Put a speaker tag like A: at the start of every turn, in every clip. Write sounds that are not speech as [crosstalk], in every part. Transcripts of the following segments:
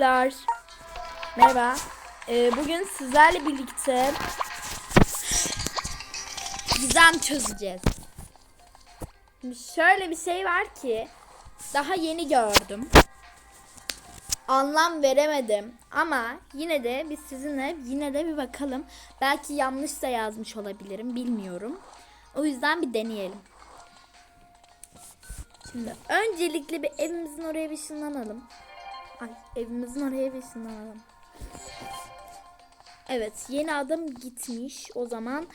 A: Arkadaşlar merhaba. Ee, bugün sizlerle birlikte gizem çözeceğiz. Şimdi şöyle bir şey var ki daha yeni gördüm. Anlam veremedim ama yine de biz sizinle yine de bir bakalım. Belki yanlış da yazmış olabilirim bilmiyorum. O yüzden bir deneyelim. Şimdi öncelikle bir evimizin oraya bir ışınlanalım. Ay evimizin oraya bir ışınlanalım. Evet yeni adım gitmiş o zaman.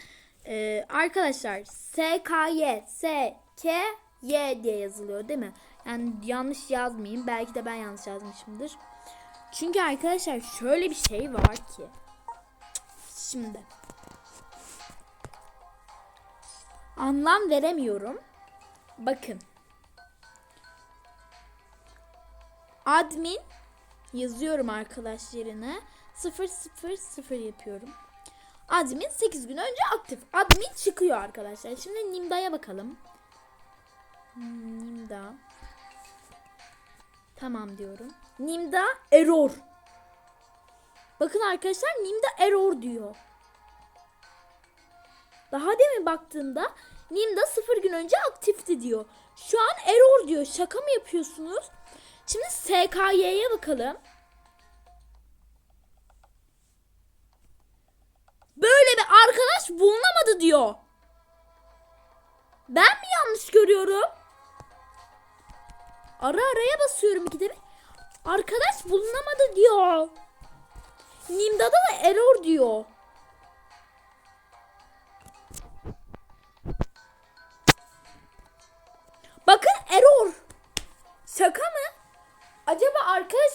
A: Ee, arkadaşlar SKY SKY diye yazılıyor değil mi? Yani yanlış yazmayayım. Belki de ben yanlış yazmışımdır. Çünkü arkadaşlar şöyle bir şey var ki. Şimdi. Anlam veremiyorum. Bakın. Admin yazıyorum arkadaşlarına. 000 yapıyorum. Admin 8 gün önce aktif. Admin çıkıyor arkadaşlar. Şimdi Nimda'ya bakalım. Nimda. Tamam diyorum. Nimda error. Bakın arkadaşlar Nimda error diyor. Daha demin baktığımda Nimda 0 gün önce aktifti diyor. Şu an error diyor. Şaka mı yapıyorsunuz? Şimdi SKY'ye bakalım. Böyle bir arkadaş bulunamadı diyor. Ben mi yanlış görüyorum? Ara araya basıyorum ikide bir. Arkadaş bulunamadı diyor. Nimda'da da error diyor. Bakın error.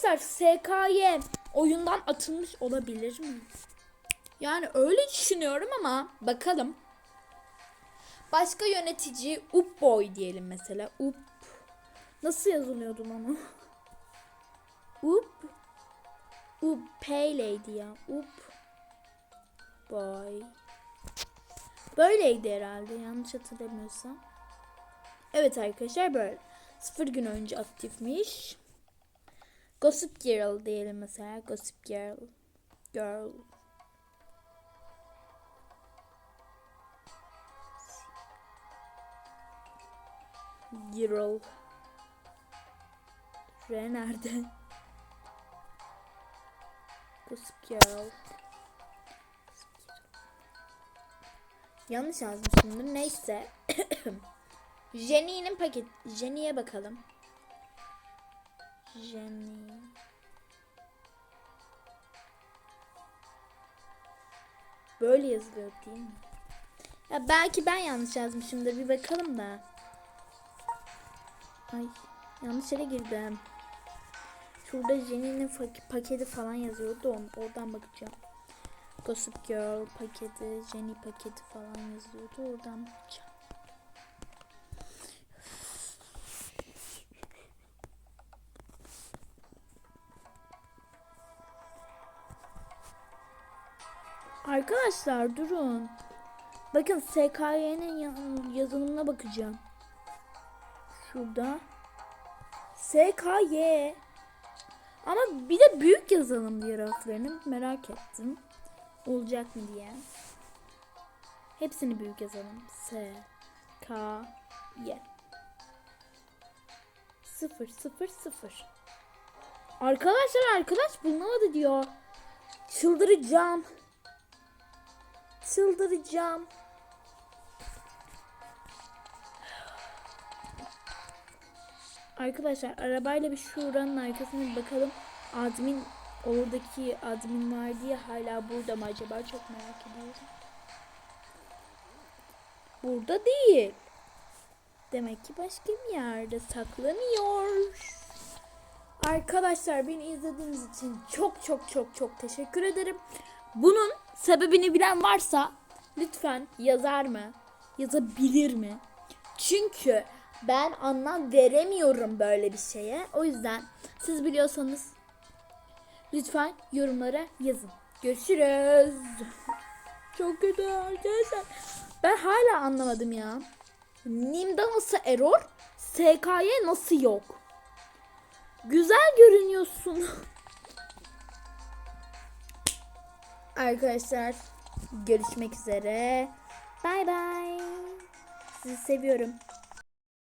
A: Arkadaşlar SKY oyundan atılmış olabilir mi? Yani öyle düşünüyorum ama bakalım. Başka yönetici Up Boy diyelim mesela. Up. Nasıl yazılıyordu lan o? [laughs] Up. Up Pay Lady ya. Up Boy. Böyleydi herhalde yanlış hatırlamıyorsam. Evet arkadaşlar böyle. Sıfır gün önce aktifmiş. Gossip Girl diyelim mesela. Gossip Girl. Girl. Girl. R nerede? Gossip Girl. Yanlış yazmışımdır. Neyse. [coughs] Jenny'nin paket. Jenny'e bakalım. Jenny. Böyle yazılıyor değil mi? Ya belki ben yanlış yazmışımdır. Bir bakalım da. Ay yanlış yere girdim. Şurada Jenny'nin paketi falan yazıyordu. Onu, oradan bakacağım. Gossip Girl paketi, Jenny paketi falan yazıyordu. Oradan bakacağım. Arkadaşlar durun. Bakın SKY'nin ya- yazılımına bakacağım. Şurada. SKY. Ama bir de büyük yazalım diye harflerini merak ettim. Olacak mı diye. Hepsini büyük yazalım. S K Y. 0 0 0. Arkadaşlar arkadaş bulunamadı diyor. Çıldıracağım. Çıldıracağım. Arkadaşlar arabayla bir şuranın arkasına bakalım. Admin oradaki admin var diye hala burada mı acaba çok merak ediyorum. Burada değil. Demek ki başka bir yerde saklanıyor. Arkadaşlar beni izlediğiniz için çok çok çok çok teşekkür ederim. Bunun sebebini bilen varsa lütfen yazar mı? Yazabilir mi? Çünkü ben anlam veremiyorum böyle bir şeye. O yüzden siz biliyorsanız lütfen yorumlara yazın. Görüşürüz. [laughs] Çok kötü arkadaşlar. Ben hala anlamadım ya. Nim'de nasıl error? SK'ye nasıl yok? Güzel görünüyorsun. [laughs] Arkadaşlar görüşmek üzere. Bay bay. Sizi seviyorum.